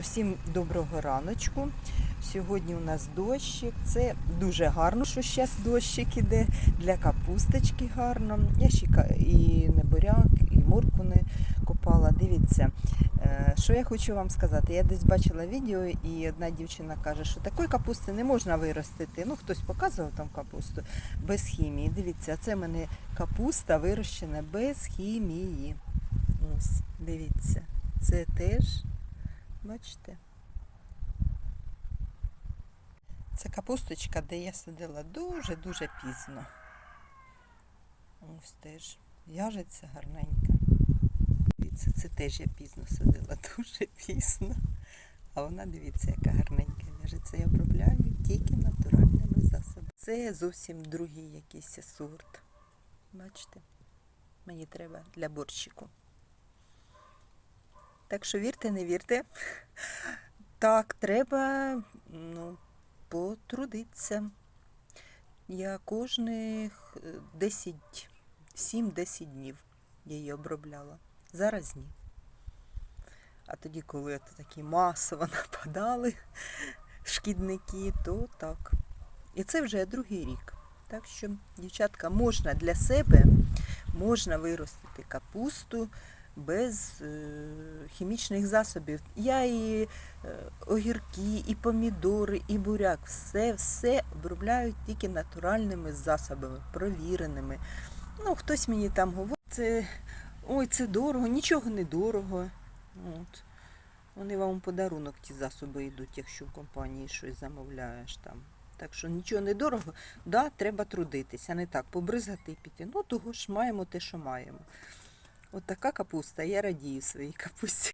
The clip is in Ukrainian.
Усім доброго раночку. Сьогодні у нас дощик. Це дуже гарно, що зараз дощик іде. Для капусточки гарно. Я ще і не буряк, і морку не копала. Дивіться, е, що я хочу вам сказати. Я десь бачила відео, і одна дівчина каже, що такої капусти не можна виростити. Ну, хтось показував там капусту без хімії. Дивіться, це в мене капуста вирощена без хімії. Ось, дивіться. Це теж, бачите. Це капусточка, де я сидила дуже-дуже пізно. Ось теж в'яжеться гарненько. Дивіться, це теж я пізно сидила, дуже пізно. А вона, дивіться, яка гарненька в'яжеться. Я обробляю тільки натуральними засобами. Це зовсім другий якийсь сорт. Бачите? Мені треба для борщику. Так що вірте, не вірте. Так, треба ну, потрудитися. Я кожних е, 10, 7-10 днів її обробляла. Зараз ні. А тоді, коли от такі масово нападали шкідники, то так. І це вже другий рік. Так що, дівчатка, можна для себе можна виростити капусту без е, хімічних засобів. Я і е, огірки, і помідори, і буряк, все, все обробляю тільки натуральними засобами, провіреними. Ну, хтось мені там говорить, це, ой, це дорого, нічого не дорого. От. Вони вам у подарунок ті засоби йдуть, якщо в компанії щось замовляєш там. Так що нічого не дорого, да, треба трудитися, не так побризгати і піти. Ну, того ж маємо те, що маємо. От така капуста, я радію своїй капусті.